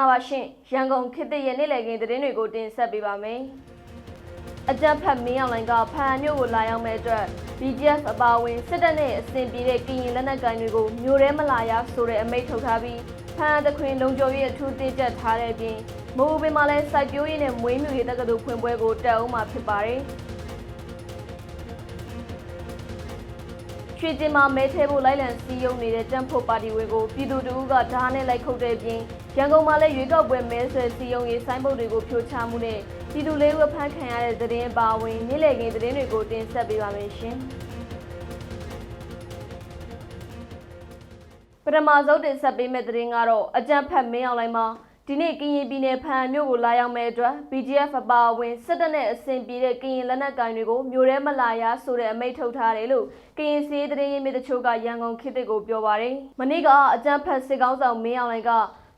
္ဂလာပါရှင်ရန်ကုန်ခေတ်သစ်ရဲ့နေ့လည်ခင်းသတင်းတွေကိုတင်ဆက်ပေးပါမယ်အကြက်ဖက်မင်းအောင်လိုင်ကဖန်မြို့ကိုလာရောက်မဲ့အတွက် BGF အပါအဝင်စစ်တပ်နဲ့အစဉ်ပြေတဲ့ကရင်လက်နက်ကိုင်တွေကိုမျိုးရဲမလာရဆိုတဲ့အမိန့်ထုတ်ထားပြီးဖန်တခွင်လုံခြုံရေးအထူးတင်းကျပ်ထားတဲ့အပြင်မိုးပင်မှာလည်းစိုက်ပျိုးရေးနဲ့မွေးမြူရေးတက္ကသိုလ်ဖွင့်ပွဲကိုတက်အောင်မှာဖြစ်ပါတယ်ရွှေကျင်မှာမဲထဲဖို့လိုက်လံစီးရုံနေတဲ့တမ်ဖို့ပါတီဝင်ကိုပြည်သူတို့ကဓာတ်နဲ့လိုက်ခုတ်တဲ့အပြင် ရန်ကုန်မှာလည်းရွေးကောက်ပွဲမဲဆွယ်စီးရုံရေးဆိုင်းဘုတ်တွေကိုဖြိုချမှုနဲ့ပြည်သူလေးဦးဖမ်းခံရတဲ့သတင်းအပါအဝင်နေ့လည်ခင်းသတင်းတွေကိုတင်ဆက်ပေးပါမယ်ရှင်။ပထမဆုံးတင်ဆက်ပေးမယ့်သတင်းကတော့အကြံဖက်မင်းအောင်လိုင်းမှာဒီနေ့ကရင်ပြည်နယ်ဖန်မြို့ကိုလာရောက်မဲ့အတွက် BGF အပါအဝင်စစ်တပ်နဲ့အစဉ်ပြေတဲ့ကရင်လက်နက်ကိုင်တွေကိုမျိုးရဲမလာရဆိုတဲ့အမိန့်ထုတ်ထားတယ်လို့ကရင်စီးသတင်းရင်းမြစ်တချို့ကရန်ကုန်ခေတ်တစ်ကိုပြောပါတယ်။မနေ့ကအကြံဖက်စစ်ကောင်းဆောင်မင်းအောင်လိုင်းက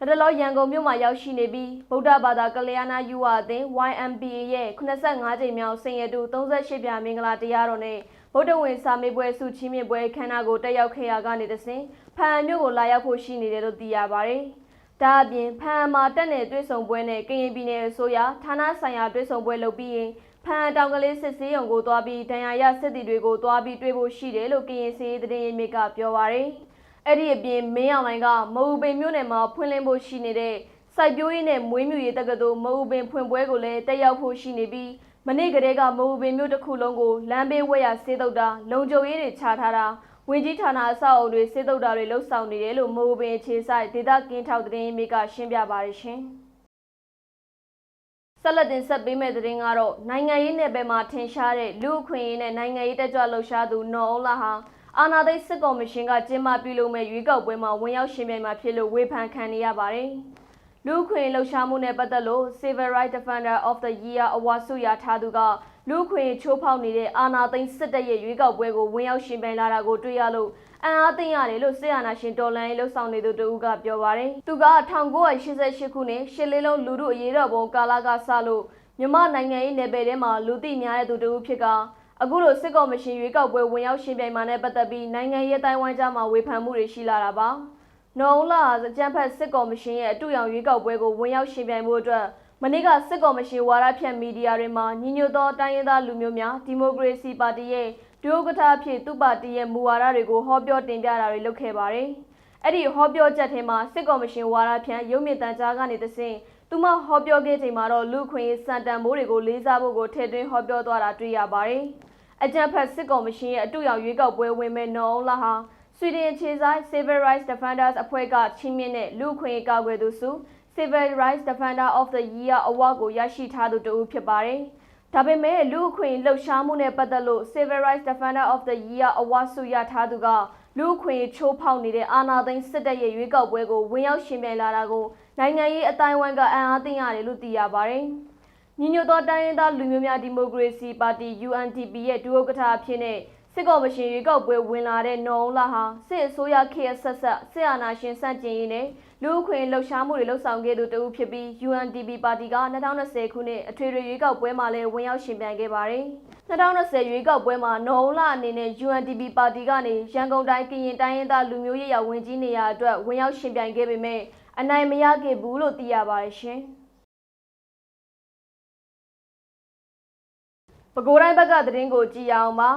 တတလောရန်ကုန်မြို့မှာရောက်ရှိနေပြီးဗုဒ္ဓဘာသာကလျာဏယူဝအသင်း YMPA ရဲ့85ကြိမ်မြောက်စင်ရတူ38ပြားမင်္ဂလာတရားတော်နဲ့ဗုဒ္ဓဝင်စာမေးပွဲစုချင်းမြင့်ပွဲခမ်းနားကိုတက်ရောက်ခဲ့ရကနေတစဉ်ဖန်မြို့ကိုလာရောက်ဖို့ရှိနေတယ်လို့သိရပါတယ်။ဒါအပြင်ဖန်မှာတက်တဲ့တွေ့ဆုံပွဲနဲ့ကရင်ပြည်နယ်အစိုးရဌာနဆိုင်ရာတွေ့ဆုံပွဲလုပ်ပြီးရင်ဖန်တောင်ကလေးစစ်စေးရုံကိုသွားပြီးဒဏ်ရာရစစ်တီတွေကိုသွားပြီးတွေ့ဖို့ရှိတယ်လို့ကရင်စီသတင်းရင်းမြစ်ကပြောပါတယ်။ အဲ့ဒီအပြင်မင်းအောင်လိုင်ကမအူပင်မြို့နယ်မှာဖွင့်လှစ်ဖို့ရှိနေတဲ့စိုက်ပျိုးရေးနဲ့မွေးမြူရေးတက္ကသိုလ်မအူပင်ဖွင့်ပွဲကိုလည်းတက်ရောက်ဖို့ရှိနေပြီးမနေ့ကတည်းကမအူပင်မြို့တစ်ခုလုံးကိုလမ်းဘေးဝက်ရဆေးတုပ်တာလုံခြုံရေးတွေချထားတာဝင်ကြီးဌာနအဆောက်အအုံတွေစေတုပ်တာတွေလှုပ်ဆောင်နေတယ်လို့မိုးပင်အခြေဆိုင်ဒေသကင်းထောက်သတင်းမိကရှင်းပြပါရရှင်။ဆက်လက်တင်ဆက်ပေးမယ့်သတင်းကတော့နိုင်ငံရေးနယ်ပယ်မှာထင်ရှားတဲ့လူအခွင့်အရေးနဲ့နိုင်ငံရေးတက်ကြွလှုပ်ရှားသူနော်အုံးလာဟာ အာဏာသိမ်းစစ်ကော်မရှင်ကကျင်းပပြုလုပ်မဲ့ရွေးကောက်ပွဲမှာဝင်ရောက်ရှင်ပြိုင်မှာဖြစ်လို့ဝေဖန်ခံနေရပါတယ်။လူခွင့်လှုပ်ရှားမှုနဲ့ပတ်သက်လို့ Civil Rights Defender of the Year Award ဆုရထားသူကလူခွင့်ချိုးဖောက်နေတဲ့အာဏာသိမ်းစစ်တပ်ရဲ့ရွေးကောက်ပွဲကိုဝင်ရောက်ရှင်ပြိုင်လာတာကိုတွေ့ရလို့အံ့အားသင့်ရတယ်လို့ဆေးအာနာရှင်တော်လန်ရေးလှုပ်ဆောင်နေသူတူကပြောပါတယ်။သူက1988ခုနှစ်ရှစ်လေးလုံးလူမှုအရေးတော်ပုံကာလကစလို့မြန်မာနိုင်ငံရေးနယ်ပယ်ထဲမှာလူသိများတဲ့သူတူဖြစ်က အခုလိုစစ်ကော်မရှင်ရွေးကောက်ပွဲဝင်ရောက်ရှင်ပြိုင်မှာနဲ့ပတ်သက်ပြီးနိုင်ငံရေးတိုင်းဝိုင်းကြားမှာဝေဖန်မှုတွေရှိလာတာပါ။နော်ဦးလာအကြံဖက်စစ်ကော်မရှင်ရဲ့အတူရောင်ရွေးကောက်ပွဲကိုဝင်ရောက်ရှင်ပြိုင်မှုအတွက်မနေ့ကစစ်ကော်မရှင်ဝါရဖြန့်မီဒီယာတွေမှာညီညွတ်သောတိုင်းရင်းသားလူမျိုးများဒီမိုကရေစီပါတီရဲ့ဒုဥက္ကဋ္ဌအဖြစ်သူ့ပါတီရဲ့မူဝါဒတွေကိုဟောပြောတင်ပြတာတွေလုပ်ခဲ့ပါတယ်။အဲ့ဒီဟောပြောချက်ထဲမှာစစ်ကော်မရှင်ဝါရဖြန့်ရုပ်မြင့်တန်ကြားကနေသစဉ်သူမဟောပြောခဲ့ချိန်မှာတော့လူခွင့်စံတန်မိုးတွေကိုလေးစားဖို့ကိုထည့်သွင်းဟောပြောသွားတာတွေ့ရပါတယ်။ အကြံဖက်စစ်ကော်မရှင်ရဲ့အတူရောက်ရွေးကောက်ပွဲဝင်မဲ့နော်အောင်လာဟာဆွီဒင်ခြေဆိုင် Civil Rights Defenders အဖွဲ့ကချီးမြှင့်တဲ့လူခွင့်ကာကွယ်သူစု Civil Rights Defender of the Year Award ကိုရရှိထားသူတဦးဖြစ်ပါတယ်။ဒါပေမဲ့လူအခွင့်လှုပ်ရှားမှုနဲ့ပတ်သက်လို့ Civil Rights Defender of the Year Award ဆုရထားသူကလူအခွင့်ချိုးဖောက်နေတဲ့အာဏာသိမ်းစစ်တပ်ရဲ့ရွေးကောက်ပွဲကိုဝင်ရောက်ရှင်ပြိုင်လာတာကိုနိုင်ငံရေးအတိုင်းအဝိုင်းကအံ့အားသင့်ရတယ်လို့သိရပါတယ်။ ညီညွတ်သောတိုင်းရင်းသားလူမျိုးများဒီမိုကရေစီပါတီ UNDP ရဲ့ဒုဥက္ကဋ္ဌအဖြစ်နဲ့စစ်ကော်မရှင်ရွေးကောက်ပွဲဝင်လာတဲ့နော်ဦးလာဟာစစ်အစိုးရခေတ်ဆက်ဆက်စစ်အာဏာရှင်စန့်ကျင်ရေးနဲ့လူ့အခွင့်လှုပ်ရှားမှုတွေလှုပ်ဆောင်ခဲ့သူတဦးဖြစ်ပြီး UNDP ပါတီက2020ခုနှစ်အထွေထွေရွေးကောက်ပွဲမှာလည်းဝင်ရောက်ရှင်ပြိုင်ခဲ့ပါတယ်။2020ရွေးကောက်ပွဲမှာနော်ဦးလာအနေနဲ့ UNDP ပါတီကနေရန်ကုန်တိုင်းကရင်တိုင်းရင်းသားလူမျိုးရေးရဝင်ကြီးနေရာအတွက်ဝင်ရောက်ရှင်ပြိုင်ခဲ့ပေမဲ့အနိုင်မရခဲ့ဘူးလို့သိရပါတယ်ရှင်။ ပဲခူးတိုင်းဘက်ကသတင်းကိုကြည့်အောင်ပါ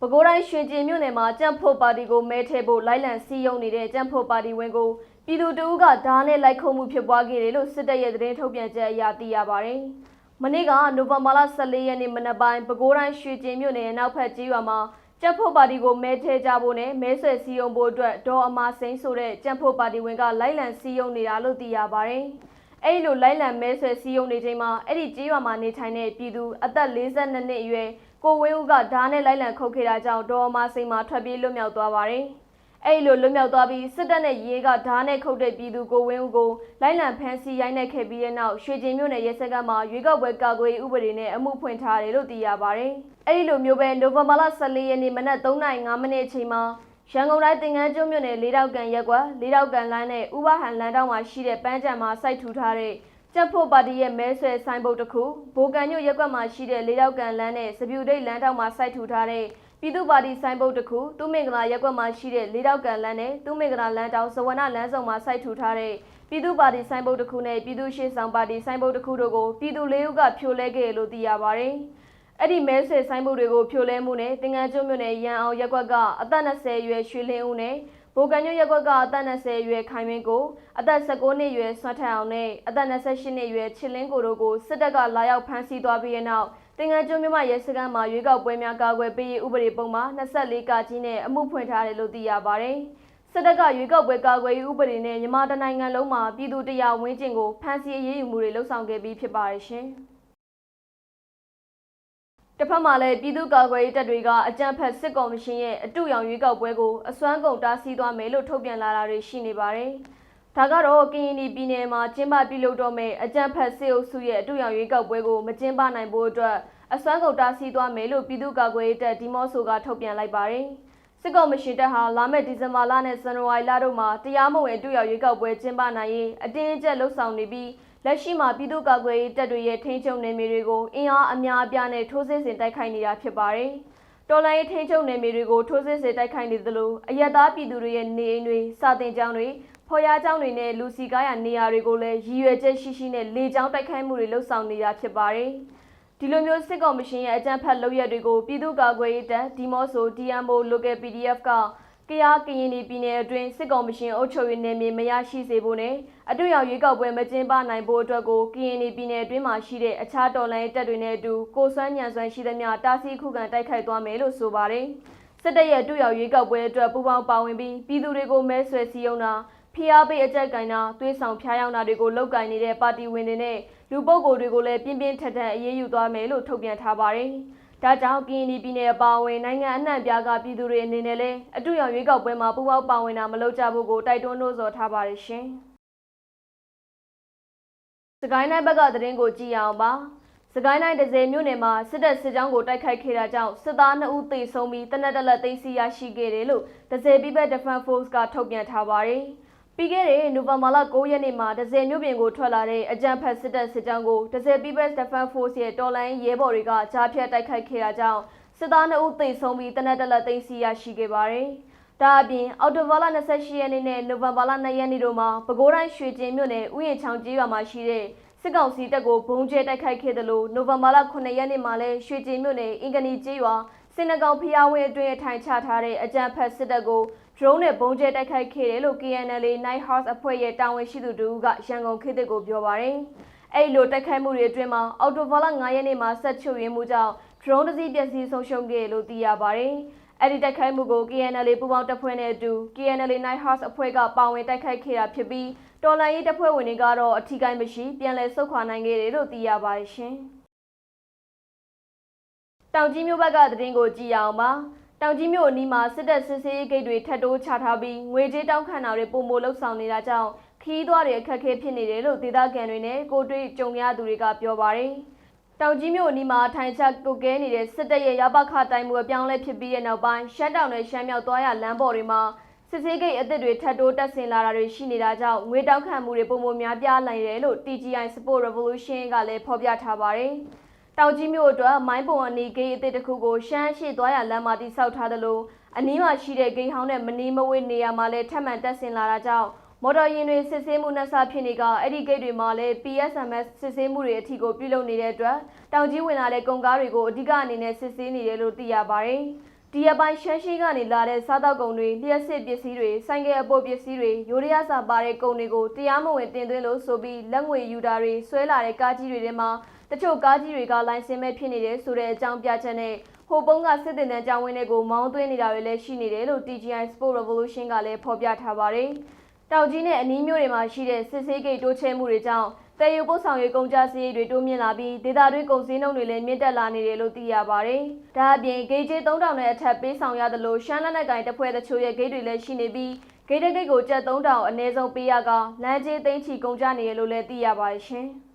ပဲခူးတိုင်းရွှေကျင်မြို့နယ်မှာကြံ့ဖို့ပါတီကိုမဲထည့်ဖို့လိုက်လံစီးရုံနေတဲ့ကြံ့ဖို့ပါတီဝင်ကိုပြည်သူတအုပ်ကဓာတ်နဲ့လိုက်ခုံမှုဖြစ်ပွားခဲ့တယ်လို့စစ်တပ်ရဲ့သတင်းထုတ်ပြန်ချက်အရသိရပါတယ်။မနေ့ကနိုဝင်ဘာလ14ရက်နေ့မနက်ပိုင်းပဲခူးတိုင်းရွှေကျင်မြို့နယ်နောက်ဖက်ကြီးရွာမှာကြံ့ဖို့ပါတီကိုမဲထည့်ကြဖို့နဲ့မဲဆွယ်စည်းရုံဖို့အတွက်ဒေါ်အမာစိန်ဆိုတဲ့ကြံ့ဖို့ပါတီဝင်ကလိုက်လံစည်းရုံနေတာလို့သိရပါတယ်။ အဲ့လိုလိုက်လံမဲဆွဲစီးရုံနေချိန်မှာအဲ့ဒီကြေးရွာမှာနေထိုင်တဲ့ပြည်သူအသက်42နှစ်အရွယ်ကိုဝင်းဦးကဓာတ်နဲ့လိုက်လံခုတ်ခဲ့တာကြောင့်ဒေါ်မစိန်မှာထွက်ပြေးလွတ်မြောက်သွားပါတယ်။အဲ့လိုလွတ်မြောက်သွားပြီးစစ်တပ်နဲ့ရဲကဓာတ်နဲ့ခုတ်တဲ့ပြည်သူကိုဝင်းဦးကိုလိုက်လံဖမ်းဆီးရိုက်နှက်ခဲ့ပြီးတဲ့နောက်ရွှေကျင်မြို့နယ်ရဲစခန်းမှာရွေးကောက်ပွဲကာကွယ်ရေးဥပဒေနဲ့အမှုဖွင့်ထားတယ်လို့သိရပါတယ်။အဲ့ဒီလိုမျိုးပဲနိုဝင်ဘာလ14ရက်နေ့မနက်3:05မိနစ်အချိန်မှာ ရန်ကုန်တိုင်းသင်္ကန်းကျွန်းမြို့နယ်လေးတောက်ကန်ရက်ကွက်လေးတောက်ကန်လမ်းနဲ့ဥပဟန်လမ်းတောင်မှာရှိတဲ့ပန်းချံမှာစိုက်ထူထားတဲ့ကြက်ဖို့ပါတီရဲ့မဲဆွဲဆိုင်ဘုတ်တစ်ခုဘိုကန်ညို့ရက်ကွက်မှာရှိတဲ့လေးတောက်ကန်လမ်းနဲ့စပြူဒိတ်လမ်းတောင်မှာစိုက်ထူထားတဲ့ပြည်သူ့ပါတီဆိုင်ဘုတ်တစ်ခုသူမင်္ဂလာရက်ကွက်မှာရှိတဲ့လေးတောက်ကန်လမ်းနဲ့သူမင်္ဂလာလမ်းတောင်စဝနလမ်းဆောင်မှာစိုက်ထူထားတဲ့ပြည်သူ့ပါတီဆိုင်ဘုတ်တစ်ခုနဲ့ပြည်သူ့ရှေ့ဆောင်ပါတီဆိုင်ဘုတ်တစ်ခုတို့ကိုပြည်သူလေးဦးကဖြိုလဲခဲ့တယ်လို့သိရပါတယ်။ အဲ့ဒီမဲဆွေဆိုင်ဘုတ်တွေကိုဖြိုလဲမှုနဲ့တင်ငန်းကျွန်းမြို့နယ်ရန်အောင်ရက်ကွက်ကအသက်20အရွယ်ရွှေလင်းဦးနဲ့ဘိုကန်ညွန့်ရက်ကွက်ကအသက်20အရွယ်ခိုင်မင်းကိုအသက်19နှစ်အရွယ်ဆွမ်းထက်အောင်နဲ့အသက်28နှစ်အရွယ်ချစ်လင်းကိုတို့ကိုစစ်တပ်ကလာရောက်ဖမ်းဆီးသွားပြီးတဲ့နောက်တင်ငန်းကျွန်းမြို့မှာရဲစခန်းမှာရွေးကောက်ပွဲများကာကွယ်ပေးရေးဥပဒေပုံမှာ24ကကြီးနဲ့အမှုဖွင့်ထားတယ်လို့သိရပါတယ်။စစ်တပ်ကရွေးကောက်ပွဲကာကွယ်ရေးဥပဒေနဲ့မြန်မာတိုင်းနိုင်ငံလုံးမှာပြည်သူတရားဝင်းကျင်ကိုဖမ်းဆီးအရေးယူမှုတွေလှုပ်ဆောင်ခဲ့ပြီးဖြစ်ပါတယ်ရှင်။ တစ်ဖက်မှာလည်းပြည်သူ့ကာကွယ်ရေးတပ်တွေကအကြမ်းဖက်စစ်ကောင်မရှင်ရဲ့အတူရောင်ရွေးကောက်ပွဲကိုအစွမ်းကုန်တားဆီးသွားမယ်လို့ထုတ်ပြန်လာတာတွေရှိနေပါတယ်။ဒါကတော့ကရင်ပြည်နယ်မှာကျင်းပပြုလုပ်တော့မယ့်အကြမ်းဖက်စစ်အုပ်စုရဲ့အတူရောင်ရွေးကောက်ပွဲကိုမကျင်းပနိုင်ဖို့အတွက်အစွမ်းကုန်တားဆီးသွားမယ်လို့ပြည်သူ့ကာကွယ်ရေးတပ်ဒီမော့ဆိုကထုတ်ပြန်လိုက်ပါတယ်။စစ်ကောင်မရှင်တပ်ဟာလာမယ့်ဒီဇင်ဘာလနဲ့ဇန်နဝါရီလတို့မှာတရားမဝင်အတူရောင်ရွေးကောက်ပွဲကျင်းပနိုင်ရေးအတင်းအကျပ်လှုပ်ဆောင်နေပြီး လက်ရှိမှာပြည်သူ့ကာကွယ်ရေးတပ်တွေရဲ့ထိန်းချုပ်နယ်မြေတွေကိုအင်အားအများအပြားနဲ့ထိုးစစ်ဆင်တိုက်ခိုက်နေတာဖြစ်ပါတယ်။တော်လိုင်းရေးထိန်းချုပ်နယ်မြေတွေကိုထိုးစစ်ဆင်တိုက်ခိုက်နေသလိုအရက်သားပြည်သူတွေရဲ့နေအိမ်တွေစာတင်ကျောင်းတွေဖော်ရကျောင်းတွေနဲ့လူစီကားရနေရာတွေကိုလည်းရည်ရွယ်ချက်ရှိရှိနဲ့လေကြောင်းတိုက်ခိုက်မှုတွေလှုပ်ဆောင်နေတာဖြစ်ပါတယ်။ဒီလိုမျိုးစစ်ကောင်မရှင်ရဲ့အကြမ်းဖက်လုပ်ရက်တွေကိုပြည်သူ့ကာကွယ်ရေးတပ်ဒီမော့ဆို DMO Local PDF က ကရားကရင်ပြည်နယ်အတွင်းစစ်ကောင်မရှင်အုပ်ချုပ်ရေးနယ်မြေမရရှိစေဖို့နဲ့အတူရောက်ရွေးကောက်ပွဲမကျင်းပနိုင်ဖို့အတွက်ကိုကရင်ပြည်နယ်အတွင်းမှာရှိတဲ့အခြားတော်လှန်ရေးတပ်တွေနဲ့အတူကိုစွမ်းညံစွမ်းရှိသမျှတားဆီးခုခံတိုက်ခိုက်သွားမယ်လို့ဆိုပါတယ်။စစ်တပ်ရဲ့အတူရောက်ရွေးကောက်ပွဲအတွက်ပူးပေါင်းပါဝင်ပြီးပြည်သူတွေကိုမဲဆွယ်စည်းရုံးတာဖိအားပေးအကြက်ကင်တာသွေးဆောင်ဖျားယောင်းတာတွေကိုလုပ်ကင်နေတဲ့ပါတီဝင်တွေနဲ့လူပုဂ္ဂိုလ်တွေကိုလည်းပြင်းပြင်းထန်ထန်အရေးယူသွားမယ်လို့ထုတ်ပြန်ထားပါတယ်။ ဒါကြောင့်ကရင်ပြည်နယ်အပါအဝင်နိုင်ငံအနှံ့ပြားကပြည်သူတွေအနေနဲ့လည်းအတူရောက်ရွေးကောက်ပွဲမှာပူးပေါင်းပါဝင်တာမလုပ်ကြဖို့ကိုတိုက်တွန်းနှိုးဆော်ထားပါတယ်ရှင်။စကိုင်းတိုင်းဘက်ကသတင်းကိုကြည့်ရအောင်ပါ။စကိုင်းတိုင်းဒဇယ်မြို့နယ်မှာစစ်တပ်စစ်ကြောင်းကိုတိုက်ခိုက်ခဲ့တာကြောင့်စစ်သား2ဦးသေဆုံးပြီးတနက်တလက်သိမ်းဆီးရရှိခဲ့တယ်လို့ဒဇယ် People Defense Force ကထုတ်ပြန်ထားပါတယ်။ ပြီးခဲ့တဲ့နိုဝင်ဘာလ9ရက်နေ့မှာဒဇယ်မြို့ပြင်ကိုထွက်လာတဲ့အကြမ်းဖက်စစ်တပ်စစ်ကြောင်းကိုဒဇယ် People Defense Force ရဲ့တော်လိုင်းရဲဘော်တွေကကြားဖြတ်တိုက်ခိုက်ခဲ့တာကြောင့်စစ်သား2ဦးသေဆုံးပြီးတနက်တလက်သိမ်းဆီးရရှိခဲ့ပါတယ်။ဒါအပြင်အော်တိုဘာလ28ရက်နေ့နဲ့နိုဝင်ဘာလ2ရက်နေ့တို့မှာပဲခူးတိုင်းရွှေကျင်မြို့နယ်ဥယျာဉ်ချောင်းကျေးရွာမှာရှိတဲ့စစ်ကောင်စီတပ်ကိုဘုံကျဲတိုက်ခိုက်ခဲ့တယ်လို့နိုဝင်ဘာလ9ရက်နေ့မှာလည်းရွှေကျင်မြို့နယ်အင်္ဂနီကျေးရွာစင်နကောင်ဖျားဝင်းအတွင်းအထိုင်ချထားတဲ့အကြမ်းဖက်စစ်တပ်ကို drone နဲ့ဘုံကျဲတိုက်ခိုက်ခဲ့တယ်လို့ KNL Night House အဖွဲ့ရဲ့တာဝန်ရှိသူတို့ကရန်ကုန်ခေတ်ကိုပြောပါရယ်။အဲ့လိုတိုက်ခိုက်မှုတွေအတွင်းမှာအော်တိုဘာလ9ရက်နေ့မှာဆက်ချုပ်ရင်းမှုကြောင့် drone တစ်စီးပျက်စီးဆုံးရှုံးခဲ့လို့သိရပါရယ်။အဲ့ဒီတိုက်ခိုက်မှုကို KNL ပူးပေါင်းတပ်ဖွဲ့နဲ့အတူ KNL Night House အဖွဲ့ကပါဝင်တိုက်ခိုက်ခဲ့တာဖြစ်ပြီးတော်လိုင်းရေးတပ်ဖွဲ့ဝင်တွေကတော့အထီးကိုင်းမရှိပြန်လည်ဆုတ်ခွာနိုင်ခဲ့တယ်လို့သိရပါတယ်ရှင်။တောင်ကြီးမြို့ဘက်ကသတင်းကိုကြည့်ရအောင်ပါ။ တောင်ကြီးမြို့အနီးမှာစစ်တပ်စစ်ဆေးရေးဂိတ်တွေထပ်တိုးချထားပြီးငွေကြေးတောင်းခံတာတွေပုံမလှုပ်ဆောင်နေတာကြောင့်ခီးသွွားတွေအခက်အခဲဖြစ်နေတယ်လို့ဒေသခံတွေနဲ့ကိုတွေ့ကြုံရသူတွေကပြောပါတယ်။တောင်ကြီးမြို့အနီးမှာထိုင်ချကုတ်ကဲနေတဲ့စစ်တပ်ရဲ့ရပခတိုင်မှုအပြောင်းလဲဖြစ်ပြီးတဲ့နောက်ပိုင်းရှမ်းတောင်နဲ့ရှမ်းမြောက်သွားရလမ်းပေါ်တွေမှာစစ်ဆေးဂိတ်အသစ်တွေထပ်တိုးတက်ဆင်လာတာတွေရှိနေတာကြောင့်ငွေတောင်းခံမှုတွေပုံမများပြားလာနေတယ်လို့ TGI Sport Revolution ကလည်းဖော်ပြထားပါတယ်။ တောင်ကြီးမြို့အတွက်မိုင်းပုံအနီးဂိတ်အသစ်တစ်ခုကိုရှမ်းရှိသွားရလမ်းမှာတိစောက်ထားသလိုအနီးမှာရှိတဲ့ဂိတ်ဟောင်းနဲ့မနီးမဝေးနေရာမှာလည်းထပ်မံတက်ဆင်လာတာကြောင့်မော်တော်ယာဉ်တွေစစ်ဆေးမှုနှက်ဆဖြစ်နေကအဲ့ဒီဂိတ်တွေမှာလည်း PSMS စစ်ဆေးမှုတွေအထီကိုပြုလုပ်နေတဲ့အတွက်တောင်ကြီးဝင်လာတဲ့ကုန်ကားတွေကိုအဓိကအနေနဲ့စစ်ဆေးနေတယ်လို့သိရပါတယ်။ဒီအပိုင်းရှမ်းရှိကနေလာတဲ့စားတောက်ကုန်တွေလျှက်စစ်ပစ္စည်းတွေဆိုင်ကယ်အပို့ပစ္စည်းတွေရိုးရရစာပါတဲ့ကုန်တွေကိုတရားမဝင်တင်သွင်းလို့ဆိုပြီးလက်ငွေယူတာတွေဆွဲလာတဲ့ကားကြီးတွေထဲမှာ တချို့ကားကြီးတွေကလိုင်စင်မဲ့ဖြစ်နေတယ်ဆိုတဲ့အကြောင်းပြချက်နဲ့ဟိုပုံးကစစ်တင်တဲ့ကြောင်းဝင်းတွေကိုမောင်းသွင်းနေတာတွေလည်းရှိနေတယ်လို့ TGI Sport Revolution ကလည်းဖော်ပြထားပါတယ်။တောက်ကြီးနဲ့အနီးမျိုးတွေမှာရှိတဲ့စစ်ဆေးဂိတ်တိုးချဲမှုတွေကြောင့်တည်ယူပို့ဆောင်ရေးကုန်ကြစည်တွေတိုးမြင့်လာပြီးဒေသတွင်းကုန်စည်နှုန်းတွေလည်းမြင့်တက်လာနေတယ်လို့သိရပါတယ်။ဒါအပြင်ဂိတ်ကျေး3000နဲ့အထက်ပေးဆောင်ရသလိုရှမ်းလက်နက်ကိုင်တပ်ဖွဲ့တချို့ရဲ့ဂိတ်တွေလည်းရှိနေပြီးဂိတ်တဂိတ်ကိုကျပ်3000အနည်းဆုံးပေးရကလမ်းကျေးသိန်းချီကုန်ကြနေတယ်လို့လည်းသိရပါတယ်ရှင်။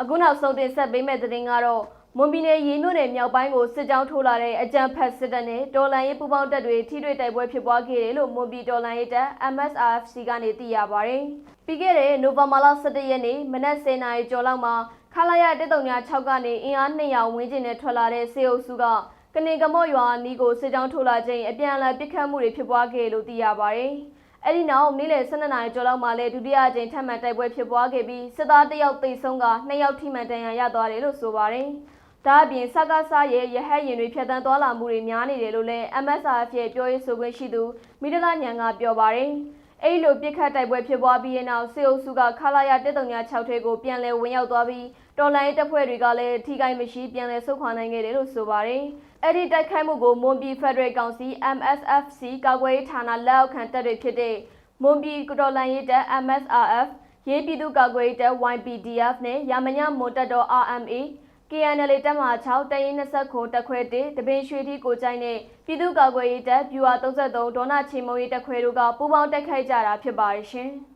အခုနောက်ဆုံးတင်ဆက်ပေးမယ့်သတင်းကတော့မွန်ပြည်နယ်ရေမြို့နယ်မြောက်ပိုင်းကိုစစ်ကြောင်းထိုးလာတဲ့အကြမ်းဖက်စစ်တပ်နဲ့တော်လှန်ရေးပူးပေါင်းတပ်တွေထိတွေ့တိုက်ပွဲဖြစ်ပွားခဲ့တယ်လို့မွန်ပြည်တော်လှန်ရေးတပ် MSRFC ကနေသိရပါဗျ။ပြီးခဲ့တဲ့နိုဝင်ဘာလ17ရက်နေ့မနက်10:00နာရီကျော်လောက်မှာခလာရ136ကနေအင်အား200ဝန်းကျင်နဲ့ထွက်လာတဲ့စေအုပ်စုကတကနေကမော့ရွာအနီးကိုစစ်ကြောင်းထိုးလာခြင်းအပြန်အလှန်ပစ်ခတ်မှုတွေဖြစ်ပွားခဲ့လို့သိရပါတယ်။ အဲ့ဒီနောက်နေ့လယ်12နာရီကျော်လောက်မှာလည်းဒုတိယအကြိမ်ထပ်မံတိုက်ပွဲဖြစ်ပွားခဲ့ပြီးစစ်သားတစ်ယောက်သေဆုံးကနှစ်ယောက်ထိမှန်ဒဏ်ရာရသွားတယ်လို့ဆိုပါတယ်။ဒါအပြင်စကားစားရဲ့ရဟတ်ရင်တွေဖြတ်တန်းသွားလာမှုတွေများနေတယ်လို့လည်း MSRF ရဲ့ပြောရေးဆိုခွင့်ရှိသူမိဒလာညံကပြောပါတယ်။အဲ့လိုပြစ်ခတ်တိုက်ပွဲဖြစ်ပွားပြီးတဲ့နောက်စေအုပ်စုကခလာရ136ထဲကိုပြန်လည်ဝင်ရောက်သွားပြီး တော်လိုင်းတပ်ဖွဲ့တွေကလည်းထိခိုက်မရှိပြန်လည်ဆုတ်ခွာနိုင်ခဲ့တယ်လို့ဆိုပါတယ်။အဲ့ဒီတိုက်ခိုက်မှုကိုမွန်ပြည်ဖက်ဒရယ်ကောင်စီ MSFC ကာကွယ်ရေးဌာနလက်အောက်ခံတပ်တွေဖြစ်တဲ့မွန်ပြည်တော်လိုင်းရေးတပ် MSRF ရေးပြည်သူ့ကာကွယ်ရေးတပ် YPDF နဲ့ရမညမွန်တပ်တော် RMA KNL တပ်မ6တရင်20ခုတက်ခွဲ1တပင်ရွှေထီကိုကြိုင်နဲ့ပြည်သူ့ကာကွယ်ရေးတပ် BUA 33ဒေါနာချေမုံရေးတက်ခွဲတို့ကပူးပေါင်းတိုက်ခိုက်ကြတာဖြစ်ပါတယ်ရှင်။